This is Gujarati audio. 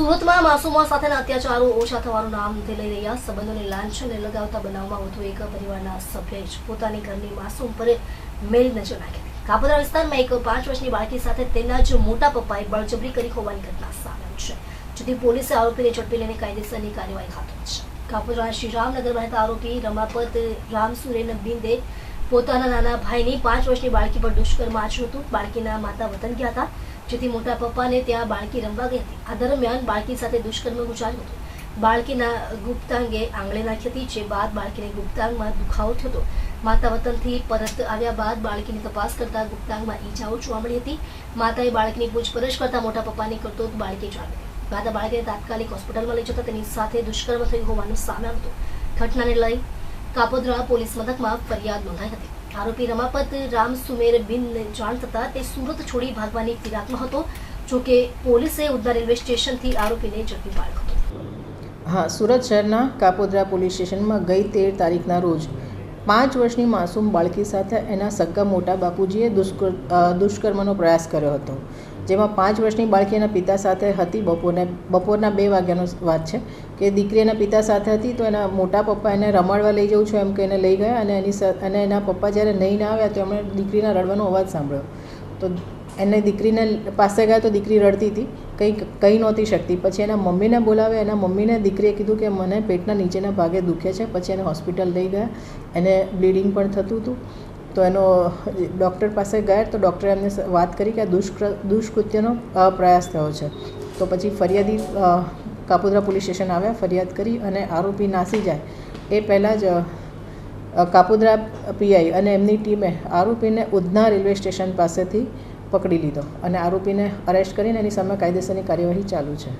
સુરતમાં માસૂમો સાથેના અત્યાચારો ઓછા થવાનું નામ નથી લઈ રહ્યા સંબંધોને લાંછને લગાવતા બનાવમાં વધુ એક પરિવારના સભ્યએ જ પોતાની ઘરની માસૂમ પર મેળી નજર નાખી. કાપોદરા વિસ્તારમાં એક પાંચ વર્ષની બાળકી સાથે તેના જ મોટા પપ્પાએ બળજબરી કરી હોવાની ઘટના સામે છે, જેથી પોલીસે આરોપીને ઝડપી લઈને કાયદેસરની કાર્યવાહી હાથ ધરી છે. કાપોદરા શ્રીરામનગરમાં રહેતા આરોપી રમાપત રામસુરેન બિંદે પોતાના નાના ભાઈની પાંચ વર્ષની બાળકી પર દુષ્કર્મ આચર્યું હતું. બાળકીના માતા વતન ગયા હતા. જેથી મોટા પપ્પાને ત્યાં બાળકી રમવા ગઈ હતી. આ દરમિયાન બાળકી સાથે દુષ્કર્મ ગુજાર્યું હતું. બાળકીના ગુપ્તાંગે આંગળે નાખી હતી, જે બાદ બાળકીને ગુપ્તાંગમાં દુખાવો થયો માતા વતનથી પરત આવ્યા બાદ બાળકીની તપાસ કરતા ગુપ્તાંગમાં ઈજાઓ જોવા મળી હતી. માતાએ બાળકની પૂછપરછ કરતા મોટા પપ્પાની કરતો બાળકી જાણી માતા બાળકીને તાત્કાલિક હોસ્પિટલમાં લઈ જતા તેની સાથે દુષ્કર્મ થયું હોવાનું સામે આવ્યું ઘટનાને લઈ કાપોદ્રા પોલીસ મથકમાં ફરિયાદ નોંધાઈ હતી. આરોપી રમાપત, રામ, સુમેર બિનને જાણ થતા તે સુરત છોડી ભાગવાની ફિરાકમાં હતો જોકે પોલીસે ઉધના રેલવે સ્ટેશનથી આરોપીને ઝડપી પાડ્યો હતો. હા, સુરત શહેરના કાપોદ્રા પોલીસ સ્ટેશનમાં ગઈ તેર તારીખના રોજ પાંચ વર્ષની માસૂમ બાળકી સાથે એના સગા મોટા બાપુજીએ દુષ્કર્મનો પ્રયાસ કર્યો હતો. જેમાં પાંચ વર્ષની બાળકી એના પિતા સાથે હતી. બપોરને, બપોરના બે વાગ્યાનો વાત છે કે દીકરી એના પિતા સાથે હતી તો એના મોટા પપ્પા એને રમાડવા લઈ જાઉં છું એમ કે એને લઈ ગયા અને એની અને એના પપ્પા જ્યારે નહીં ના આવ્યા તો એમણે દીકરીના રડવાનો અવાજ સાંભળ્યો. તો એને દીકરીને પાસે ગયા તો દીકરી રડતી હતી. કંઈ કંઈ નહોતી શકતી. પછી એના મમ્મીને બોલાવે, એના મમ્મીને દીકરીએ કીધું કે મને પેટના નીચેના ભાગે દુખે છે. પછી એને હોસ્પિટલ લઈ ગયા. એને બ્લીડિંગ પણ થતું હતું. તો એનો ડૉક્ટર પાસે ગયા તો ડૉક્ટરે એમને વાત કરી કે આ દુષ્કૃ દુષ્કૃત્યનો પ્રયાસ થયો છે. તો પછી ફરિયાદી કાપોદ્રા પોલીસ સ્ટેશન આવ્યા, ફરિયાદ કરી અને આરોપી નાસી જાય. એ પહેલાં જ કાપોદ્રા પીઆઈ અને એમની ટીમે આરોપીને ઉધના રેલવે સ્ટેશન પાસેથી પકડી લીધો અને આરોપીને અરેસ્ટ કરીને એની સામે કાયદેસરની કાર્યવાહી ચાલુ છે.